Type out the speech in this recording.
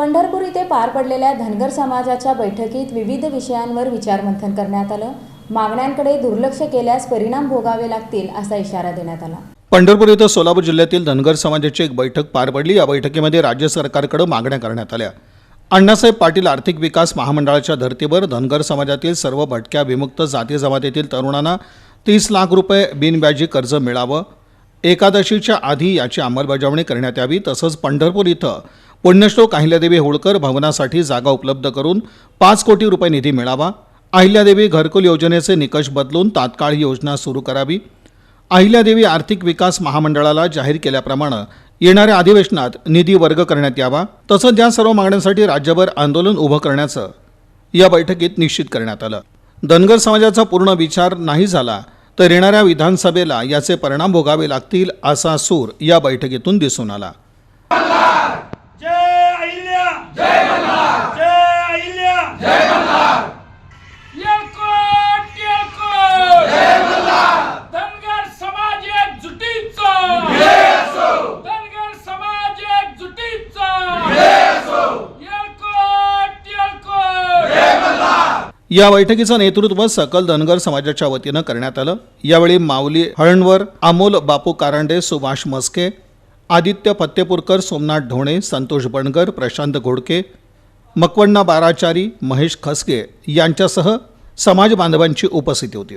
पंढरपूर इथे पार पडलेल्या धनगर समाजाच्या बैठकीत विविध विषयांवर विचारमंथन करण्यात आलं. मागण्यांकडे दुर्लक्ष केल्यास परिणाम भोगावे लागतील असा इशारा देण्यात आला. पंढरपूर इथं सोलापूर जिल्ह्यातील धनगर समाजाची एक बैठक पार पडली. या बैठकीमध्ये राज्य सरकारकडे मागण्या करण्यात आल्या. अण्णासाहेब पाटील आर्थिक विकास महामंडळाच्या धर्तीवर धनगर समाजातील सर्व भटक्या विमुक्त जाती जमातीतील तरुणांना तीस लाख रुपये बिनव्याजी कर्ज मिळावं. एकादशीच्या आधी याची अंमलबजावणी करण्यात यावी तसंच पंढरपूर इथं पुण्यश्लोक अहिल्यादेवी होळकर भवनासाठी जागा उपलब्ध करून पाच कोटी रुपये निधी मिळावा. अहिल्यादेवी घरकुल योजनेचे निकष बदलून तात्काळ ही योजना सुरू करावी. अहिल्यादेवी आर्थिक विकास महामंडळाला जाहीर केल्याप्रमाणे येणाऱ्या अधिवेशनात निधी वर्ग करण्यात यावा. तसंच या सर्व मागण्यांसाठी राज्यभर आंदोलन उभं करण्याचं या बैठकीत निश्चित करण्यात आलं. धनगर समाजाचा पूर्ण विचार नाही झाला तर येणाऱ्या विधानसभेला याचे परिणाम भोगावे लागतील असा सूर या बैठकीतून दिसून आला. या बैठकीचं नेतृत्व सकल धनगर समाजाच्या वतीनं करण्यात आलं. यावेळी माऊली हळणवर अमोल बापू कारंडे सुभाष मस्के आदित्य फत्तेपूरकर सोमनाथ ढोणे संतोष बणगर प्रशांत घोडके मकवण्णा बाराचारी महेश खसगे यांच्यासह समाज बांधवांची उपस्थिती होती.